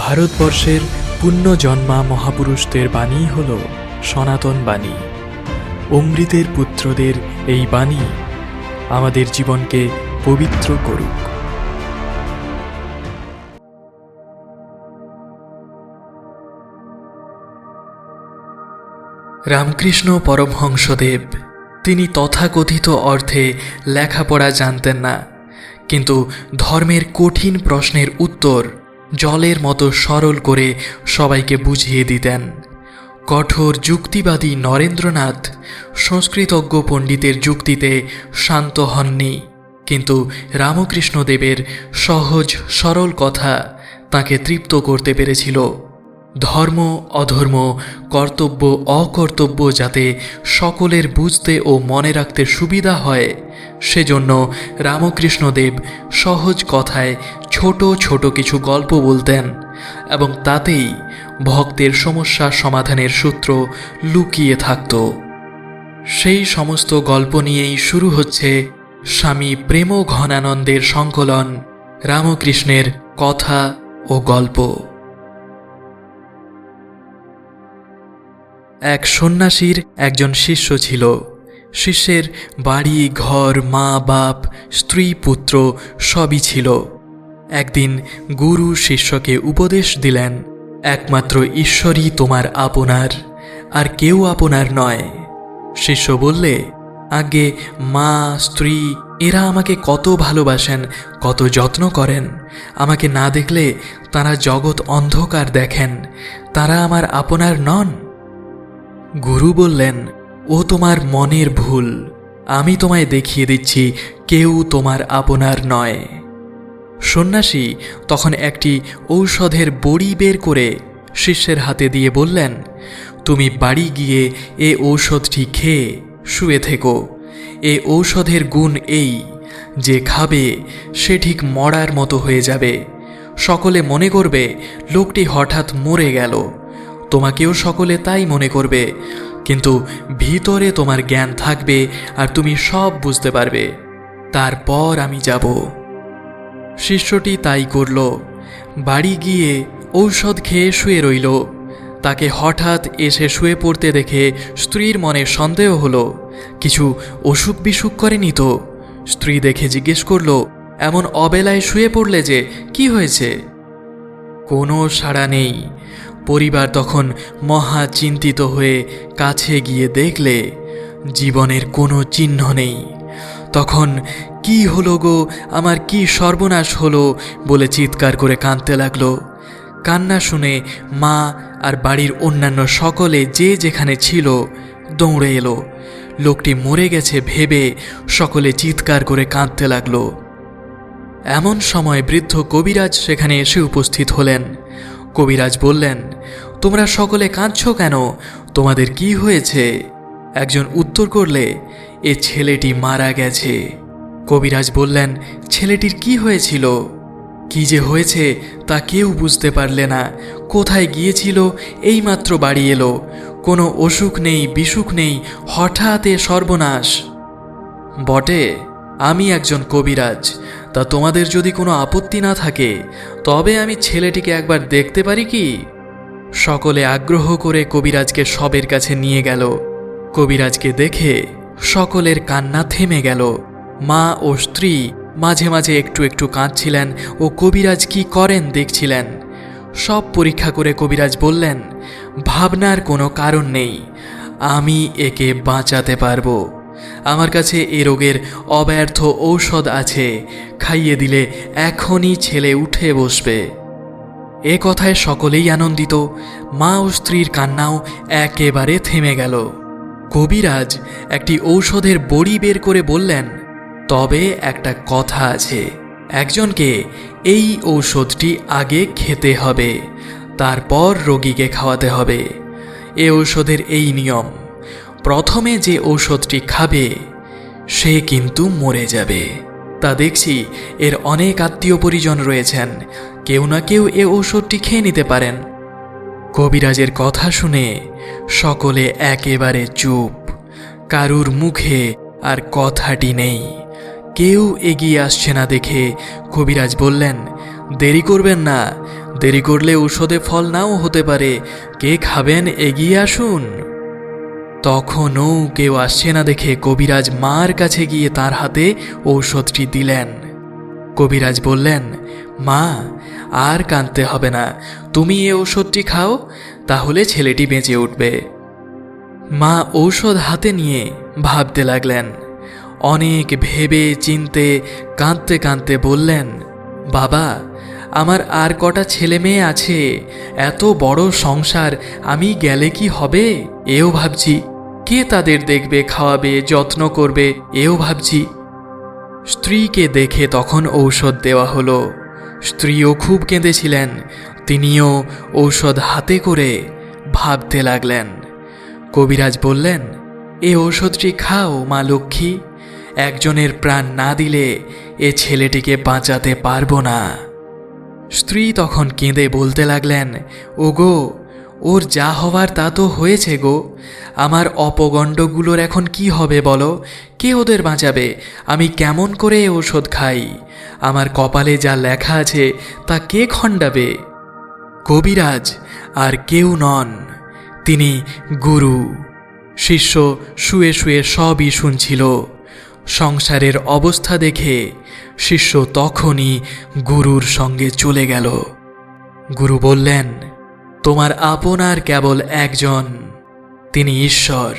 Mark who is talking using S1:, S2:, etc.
S1: ভারতবর্ষের পুণ্যজন্মা মহাপুরুষদের বাণী হল সনাতন বাণী। অমৃতের পুত্রদের এই বাণী আমাদের জীবনকে পবিত্র করুক। রামকৃষ্ণ পরমহংসদেব, তিনি তথাকথিত অর্থে লেখাপড়া জানতেন না, কিন্তু ধর্মের কঠিন প্রশ্নের উত্তর জলের মতো সরল করে সবাইকে বুঝিয়ে দিতেন। কঠোর যুক্তিবাদী নরেন্দ্রনাথ সংস্কৃতজ্ঞ পণ্ডিতের যুক্তিতে শান্ত হননি, কিন্তু রামকৃষ্ণদেবের সহজ, সরল কথা তাকে তৃপ্ত করতে পেরেছিল। ধর্ম, অধর্ম, কর্তব্য, অকর্তব্য যাতে সকলের বুঝতে ও মনে রাখতে সুবিধা হয়, সেজন্য রামকৃষ্ণদেব সহজ কথায় ছোট ছোট কিছু গল্প বলতেন এবং তাতেই ভক্তের সমস্যা সমাধানের সূত্র লুকিয়ে থাকত। সেই সমস্ত গল্প নিয়েই শুরু হচ্ছে স্বামী প্রেম ঘনানন্দের সংকলন রামকৃষ্ণের কথা ও গল্প। এক সন্ন্যাসীর একজন শিষ্য ছিল। শিষ্যের বাড়ি, ঘর, মা, বাপ, স্ত্রী, পুত্র সবই ছিল। একদিন গুরু শিষ্যকে উপদেশ দিলেন, একমাত্র ঈশ্বরই তোমার আপনার, আর কেউ আপনার নয়। শিষ্য বললে, আগে মা, স্ত্রী, এরা আমাকে কত ভালোবাসেন, কত যত্ন করেন। আমাকে না দেখলে তারা জগৎ অন্ধকার দেখেন, তারা আমার আপনার নন। গুরু বললেন, ও তোমার মনের ভুল, আমি তোমায় দেখিয়ে দিচ্ছি, কেউ তোমার আপনার নয়। সন্ন্যাসী তখন একটি ঔষধের বড়ি বের করে শিষ্যের হাতে দিয়ে বললেন, তুমি বাড়ি গিয়ে এ ঔষধটি খেয়ে শুয়ে থেকো। এ ঔষধের গুণ এই, যে খাবে সে ঠিক মরার মতো হয়ে যাবে। সকলে মনে করবে, লোকটি হঠাৎ মরে গেল। তোমাকেও সকলে তাই মনে করবে, কিন্তু ভিতরে তোমার জ্ঞান থাকবে আর তুমি সব বুঝতে পারবে। তারপর আমি যাব। শিষ্যটি তাই করল। বাড়ি গিয়ে ঔষধ খেয়ে শুয়ে রইল। তাকে হঠাৎ এসে শুয়ে পড়তে দেখে স্ত্রীর মনে সন্দেহ হলো, কিছু অসুখ বিসুখ করেনি তো? স্ত্রী দেখে জিজ্ঞেস করল, এমন অবেলায় শুয়ে পড়লে যে কি হয়েছে? কোনো সাড়া নেই। পরিবার তখন মহা চিন্তিত হয়ে কাছে গিয়ে দেখলে, জীবনের কোনো চিহ্ন নেই। তখন কি হলো গো? আমার কি সর্বনাশ হলো? বলে চিৎকার করে কাঁদতে লাগল। কান্না শুনে মা আর বাড়ির অন্যান্য সকলে যে যেখানে ছিল দৌড়ে এলো। লোকটি মরে গেছে ভেবে সকলে চিৎকার করে কাঁদতে লাগল। এমন সময় বৃদ্ধ কবিরাজ সেখানে এসে উপস্থিত হলেন। কবিরাজ বললেন, তোমরা সকলে কাঁদছ কেন? তোমাদের কি হয়েছে? একজন উত্তর করলে, এ ছেলেটি মারা গেছে। কবিরাজ বললেন, ছেলেটির কি হয়েছিল? কি যে হয়েছে তা কেউ বুঝতে পারলে না। কোথায় গিয়েছিল? এইমাত্র বাড়ি এলো। কোনো অসুখ নেই, বিসুখ নেই, হঠাৎ এ সর্বনাশ। বটে, আমি একজন কবিরাজ। তা তোমাদের যদি কোনো আপত্তি না থাকে, তবে আমি ছেলেটিকে একবার দেখতে পারি কি? সকলে আগ্রহ করে কবিরাজকে সবের কাছে নিয়ে গেল। কবিরাজকে দেখে সকলের কান্না থেমে গেল। মা ও স্ত্রী মাঝে মাঝে একটু একটু কাঁদছিলেন ও কবিরাজ কি করেন দেখছিলেন। সব পরীক্ষা করে কবিরাজ বললেন, ভাবনার কোনো কারণ নেই, আমি একে বাঁচাতে পারব। আমার কাছে এ রোগের অব্যর্থ ঔষধ আছে, খাইয়ে দিলে এখনই ছেলে উঠে বসবে। এ কথায় সকলেই আনন্দিত, মা ও স্ত্রীর কান্নাও একেবারে থেমে গেল। কবিরাজ একটি ঔষধের বড়ি বের করে বললেন তবে একটা কথা আছে। একজনকে এই ঔষধটি আগে খেতে হবে, তারপর রোগীকে খাওয়াতে হবে। এ ঔষধের এই নিয়ম, প্রথমে যে ঔষধটি খাবে, সে কিন্তু মরে যাবে। তা দেখছি এর অনেক আত্মীয় পরিজন রয়েছেন, কেউ না কেউ এ ঔষধটি খেয়ে নিতে পারেন। কবিরাজের কথা শুনে সকলে একেবারে চুপ, কারুর মুখে আর কথাটি নেই। কেউ এগিয়ে আসছে না দেখে কবিরাজ বললেন, দেরি করবেন না, দেরি করলে ঔষধে ফল নাও হতে পারে, কে খাবেন এগিয়ে আসুন। তখনও কেউ আসছে না দেখে কবিরাজ মার কাছে গিয়ে তার হাতে ঔষধটি দিলেন। কবিরাজ বললেন, মা, আর কাঁদতে হবে না, তুমি এ ঔষধটি খাও, তাহলে ছেলেটি বেঁচে উঠবে। মা ঔষধ হাতে নিয়ে ভাবতে লাগলেন। অনেক ভেবে চিনতে, কাঁদতে কাঁদতে বললেন, বাবা, আমার আর কটা ছেলে মেয়ে আছে, এত বড় সংসার আমি গেলে কি হবে? এও ভাবছি, কে তাদের দেখবে, খাওয়াবে, যত্ন করবে, এও ভাবছি। স্ত্রীকে দেখে তখন ঔষধ দেওয়া হলো। স্ত্রীও খুব কেঁদেছিলেন, তিনিও ঔষধ হাতে করে ভাবতে লাগলেন। কবিরাজ বললেন, এ ঔষধটি খাও, মা লক্ষ্মী। একজনের প্রাণ না দিলে এ ছেলেটিকে বাঁচাতে পারব না। স্ত্রী তখন কেঁদে বলতে লাগলেন, ওগো, ওর যা হওয়ার তা তো হয়েছে গো। আমার অপগণ্ডগুলোর এখন কি হবে বলো? কে ওদের বাঁচাবে? আমি কেমন করে ওষুধ খাই? আমার কপালে যা লেখা আছে তা কে খণ্ডাবে? কবিরাজ, আর কেউ নন। তিনি গুরু। শিষ্য শুয়ে শুয়ে সবই শুনছিল। সংসারের অবস্থা দেখে শিষ্য তখনই গুরুর সঙ্গে চলে গেল। গুরু বললেন, তোমার আপনার কেবল একজন, তিনি ঈশ্বর।